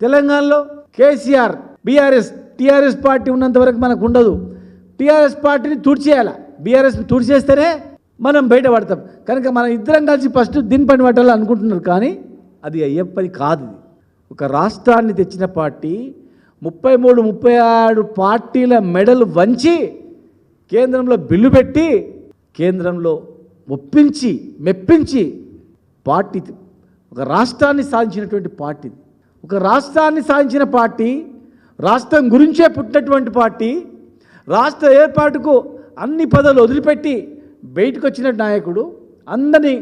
తెలంగాణలో KCR BRS TRS party ఉన్నంత వరకు మనకు ఉండదు. టీఆర్ఎస్ పార్టీని తుడిచేయాలి? బీఆర్ఎస్ని తుడిచేస్తేనే మనం బయటపడతాం కనుక మనం ఇద్దరం కలిసి ఫస్ట్ దీని పని పట్టాలి అనుకుంటున్నారు కానీ అది అయ్యే పని కాదు ఇది. ఒక రాష్ట్రాన్ని తెచ్చిన పార్టీ ముప్పై మూడు ముప్పై ఆరు పార్టీల మెడలు వంచి కేంద్రంలో బిల్లు పెట్టి కేంద్రంలో ఒప్పించి మెప్పించి పార్టీ ఒక రాష్ట్రాన్ని సాధించినటువంటి పార్టీ ఒక రాష్ట్రాన్ని సాధించిన పార్టీ రాష్ట్రం గురించే పుట్టినటువంటి పార్టీ రాష్ట్ర ఏర్పాటుకు అన్ని పదవులు వదిలిపెట్టి బయటకు వచ్చిన నాయకుడు అందరినీ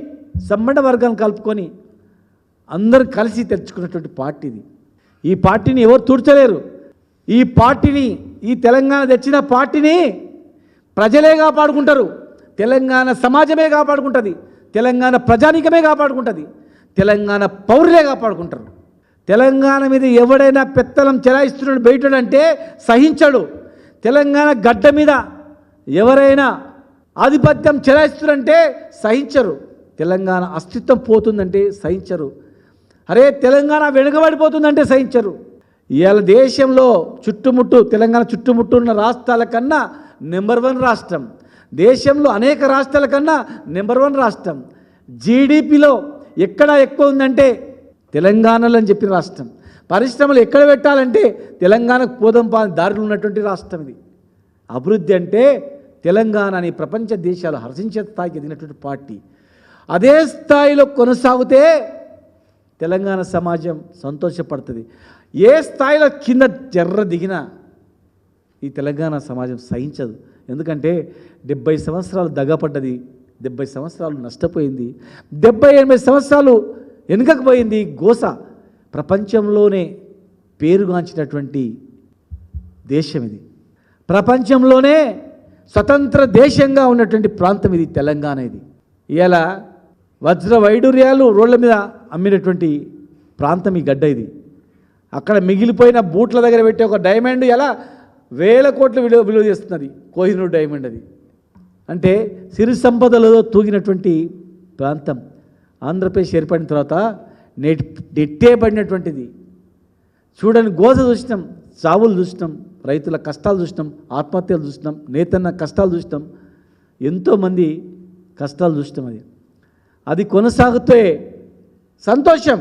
సమ్మడ వర్గాన్ని కలుపుకొని అందరూ కలిసి తెచ్చుకున్నటువంటి పార్టీ ఇది. ఈ పార్టీని ఎవరు తుడ్చలేరు. ఈ పార్టీని ఈ తెలంగాణ తెచ్చిన పార్టీని ప్రజలే కాపాడుకుంటారు. తెలంగాణ సమాజమే కాపాడుకుంటుంది. తెలంగాణ ప్రజానీకమే కాపాడుకుంటుంది. తెలంగాణ పౌరులే కాపాడుకుంటారు. తెలంగాణ మీద ఎవడైనా పెత్తనం చెలాయిస్తున్నాడు బయటడంటే సహించడు. తెలంగాణ గడ్డ మీద ఎవరైనా ఆధిపత్యం చెలాయిస్తున్నారంటే సహించరు. తెలంగాణ అస్తిత్వం పోతుందంటే సహించరు. అరే తెలంగాణ వెనుకబడిపోతుందంటే సహించరు. ఇవాళ దేశంలో చుట్టుముట్టు తెలంగాణ చుట్టుముట్టు ఉన్న రాష్ట్రాల కన్నా నెంబర్ వన్ రాష్ట్రం. దేశంలో అనేక రాష్ట్రాల కన్నా నెంబర్ వన్ రాష్ట్రం. జీడిపిలో ఎక్కడ ఎక్కువ ఉందంటే తెలంగాణలో అని చెప్పిన రాష్ట్రం. పరిశ్రమలు ఎక్కడ పెట్టాలంటే తెలంగాణకు పోదం పా దారిలో ఉన్నటువంటి రాష్ట్రం ఇది. అభివృద్ధి అంటే తెలంగాణ అని ప్రపంచ దేశాలు హర్షించే స్థాయికి ఎదిగినటువంటి పార్టీ. అదే స్థాయిలో కొనసాగితే తెలంగాణ సమాజం సంతోషపడుతుంది. ఏ స్థాయిలో కింద జర్ర దిగినా ఈ తెలంగాణ సమాజం సహించదు. ఎందుకంటే డెబ్బై సంవత్సరాలు దగపడ్డది డెబ్బై సంవత్సరాలు నష్టపోయింది. డెబ్బై ఎనభై సంవత్సరాలు వెనుకకు పోయింది గోస. ప్రపంచంలోనే పేరుగాంచినటువంటి దేశం ఇది. ప్రపంచంలోనే స్వతంత్ర దేశంగా ఉన్నటువంటి ప్రాంతం ఇది తెలంగాణ ఇది. ఇలా వజ్ర వైడూర్యాలు రోడ్ల మీద అమ్మినటువంటి ప్రాంతం ఈ గడ్డ ఇది. అక్కడ మిగిలిపోయిన బూట్ల దగ్గర పెట్టే ఒక డైమండ్ ఎలా వేల కోట్ల విలువ విలువ చేస్తున్నది. కోహినూర్ డైమండ్ అది. అంటే సిరి సంపదలలో తూగినటువంటి ప్రాంతం. ఆంధ్రప్రదేశ్ ఏర్పడిన తర్వాత నెట్ నెట్టే పడినటువంటిది చూడని గోస చూసినాం చావులు చూసినాం రైతుల కష్టాలు చూసినాం ఆత్మహత్యలు చూసినాం నేతన్న కష్టాలు చూసినాం ఎంతోమంది కష్టాలు చూసినాం అది. అది కొనసాగుతే సంతోషం.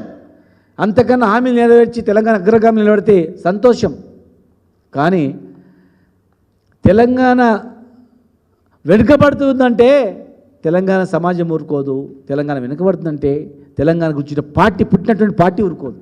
అంతకన్నా హామీ నెరవేర్చి తెలంగాణ అగ్రగామి నిలబడితే సంతోషం. కానీ తెలంగాణ వెనుకబడుతుందంటే తెలంగాణ సమాజం ఊరుకోదు తెలంగాణ వెనుకబడుతుందంటే తెలంగాణ గురించిన పార్టీ పుట్టినటువంటి పార్టీ ఊరుకోదు.